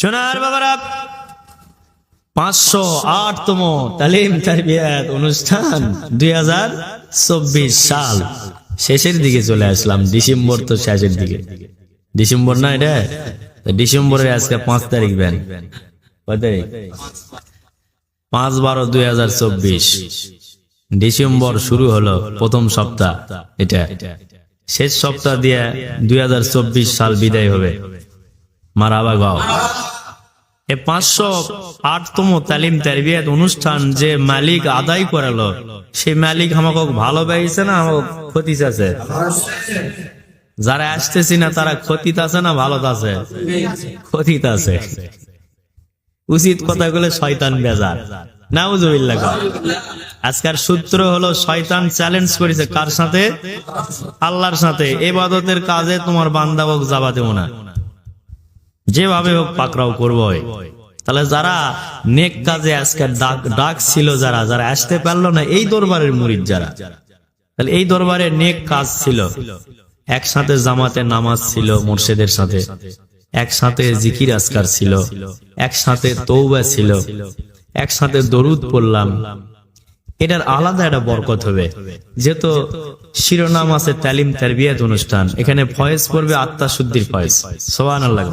সোনার বাবারা, পাঁচশো আটতম তালিম তারবিয়াত অনুষ্ঠান দুই হাজার চব্বিশ সাল। শেষের দিকে চলে আসলাম, ডিসেম্বর তো শেষের দিকে। ডিসেম্বর না এটা? ডিসেম্বরের আজকে পাঁচ তারিখ ব্যান। কয় পাঁচ বারো দুই হাজার চব্বিশ। ডিসেম্বর শুরু হলো প্রথম সপ্তাহ এটা। শেষ সপ্তাহ দিয়ে দুই হাজার চব্বিশ সাল বিদায় হবে। মারাবা গাও। এ পাঁচশো আটতম তালিম তারবিয়াত অনুষ্ঠান যে মালিক আদায় করালো, সেই মালিক আমাকে ভালো পেয়েছে না, আমাকে ক্ষতি আছে যারা আসতেছি না, তারা ক্ষতিত আছে না, ভালো আছে ক্ষতিত আছে উচিত কথা বলে শয়তান বেজার। নাউজুবিল্লাহ আজকের সূত্র হলো, শয়তান চ্যালেঞ্জ করেছে কার সাথে? আল্লাহর সাথে। এবাদতের কাজে তোমার বান্দা হোক যাবা দেবো না। যেভাবে হোক পাকড়াও করব তাহলে যারা নেক কাজে আজকে ডাক ডাক ছিল যারা যারা আসতে পারল না, এই দরবারের মুরিদ যারা। তাহলে এই দরবারে নেক কাজ ছিল। একসাথে জামাতে নামাজ ছিল মোর্শেদের সাথে। একসাথে জিকির আসকার ছিল। একসাথে তৌবা ছিল। একসাথে দরুদ পড়লাম। এটার আলাদা একটা বরকত হবে। যেহেতু শিরোনাম আছে তালিম তারবিয়াত অনুষ্ঠান। এখানে ফয়েজ পড়বে আত্মা শুদ্ধির ফয়েজ। সোহান আল্লাহ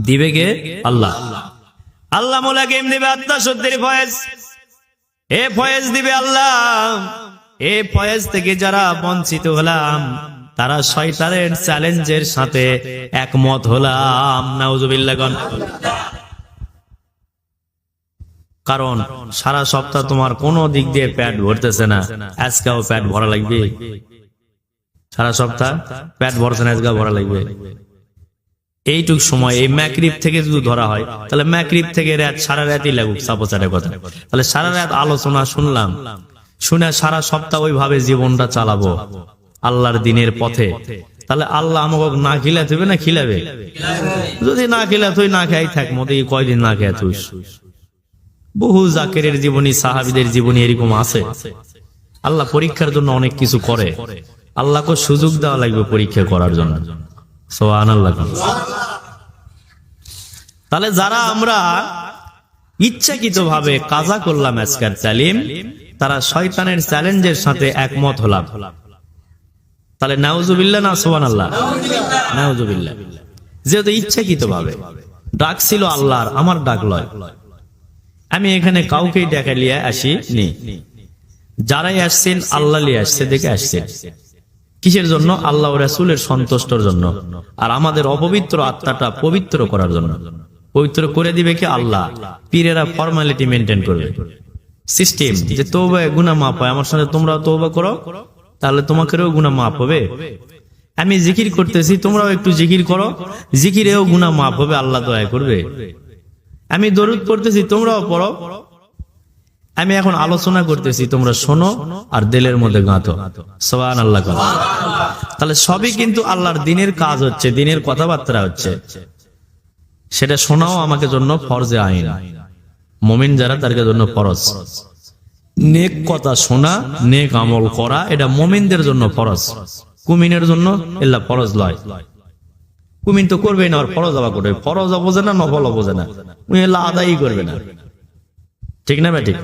দিবে কে? আল্লাহ। আল্লাহ মোলা কেম দিবে? আত্মা শুদ্ধির ফয়েজ। এ ফয়েজ দিবে আল্লাহ। এ ফয়েজ থেকে যারা বঞ্চিত হলাম, তারা শয়তানের চ্যালেঞ্জের সাথে একমত হলাম। নাউজুবিল্লাহ কারণ সারা সপ্তাহ তোমার কোনো দিক দিয়ে প্যাট ভরতেছে না। আজকাও প্যাট ভরা লাগবে। সারা সপ্তাহ প্যাট ভরছে না, আজকাও ভরা লাগবে। এইটুক সময়, এই ম্যাক্রিপ থেকে যদি ধরা হয়, তাহলে ম্যাক্রিপ থেকে রাত, সারা রাতই লাগুক সাপোচারের কথা। তাহলে সারা রাত আলোচনা শুনলাম, শুনে সারা সপ্তাহ ওইভাবে জীবনটা চালাবো। আল্লাহর দিনের পথে। তাহলে আল্লাহ আমাকে না খিলাতে না খিলাবে? যদি না খিলাতে না খাই, থাক, মতো কয়দিন না খেয়ে বহু জাকেরের জীবনী, সাহাবিদের জীবনী এরকম আছে। আল্লাহ পরীক্ষার জন্য অনেক কিছু করে। আল্লাহকে সুযোগ দেওয়া লাগবে পরীক্ষা করার জন্য। তাহলে যারা আমরা ইচ্ছাকৃত ভাবে কাজা করলাম আজকের তালিম, তারা শয়তানের চ্যালেঞ্জের সাথে একমত হলাম। তাহলে নাউজুবিল্লাহ না সোহান আল্লাহ নাউজুবিল্লাহ। যেহেতু ইচ্ছাকৃত ভাবে ডাক ছিল আল্লাহর, আমার ডাক লয়। আমি এখানে কাউকেই দেখা লিয়ে আসি নি। যারাই আসছেন, আল্লাহ লিয়ে আসছে দেখে আসছেন কিসের জন্য? আল্লাহ রাসুলের সন্তুষ্টর জন্য। আর আমাদের অপবিত্র আত্মাটা পবিত্র করার জন্য। পবিত্র করে দিবে কি? আল্লাহ। পীরেরা ফর্মালিটি মেনটেন করবে। সিস্টেম যে তৌবা গুনা মাপ হয়, আমার সাথে তোমরা তৌবা করো, তাহলে তোমাকেও গুনা মাপ হবে। আমি জিকির করতেছি, তোমরাও একটু জিকির করো। জিকিরেও গুনা মাপ হবে, আল্লাহ দয়া করবে। আমি দরুদ পড়তেছি, তোমরাও পড়ো। আমি এখন আলোচনা করতেছি, তোমরা শোনো আর দিলের মধ্যে গাঁথো। সবান আল্লাহ তাহলে সবই কিন্তু আল্লাহর দিনের কাজ হচ্ছে, দিনের কথাবার্তা হচ্ছে। সেটা শোনাও আমাকে জন্য ফরজে আইন। মমিন যারা তার জন্য ফরজ। নেক কথা শোনা, নেক আমল করা, এটা মমিনদের জন্য ফরজ। কুমিনের জন্য এল্লা ফরজ লয়। কুমিন তো করবে না ফরজ আবা করবে। ফরজ বোঝে না, নফল বোঝে না। উনি আদায়ই করবে না। ঠিক না ঠিক?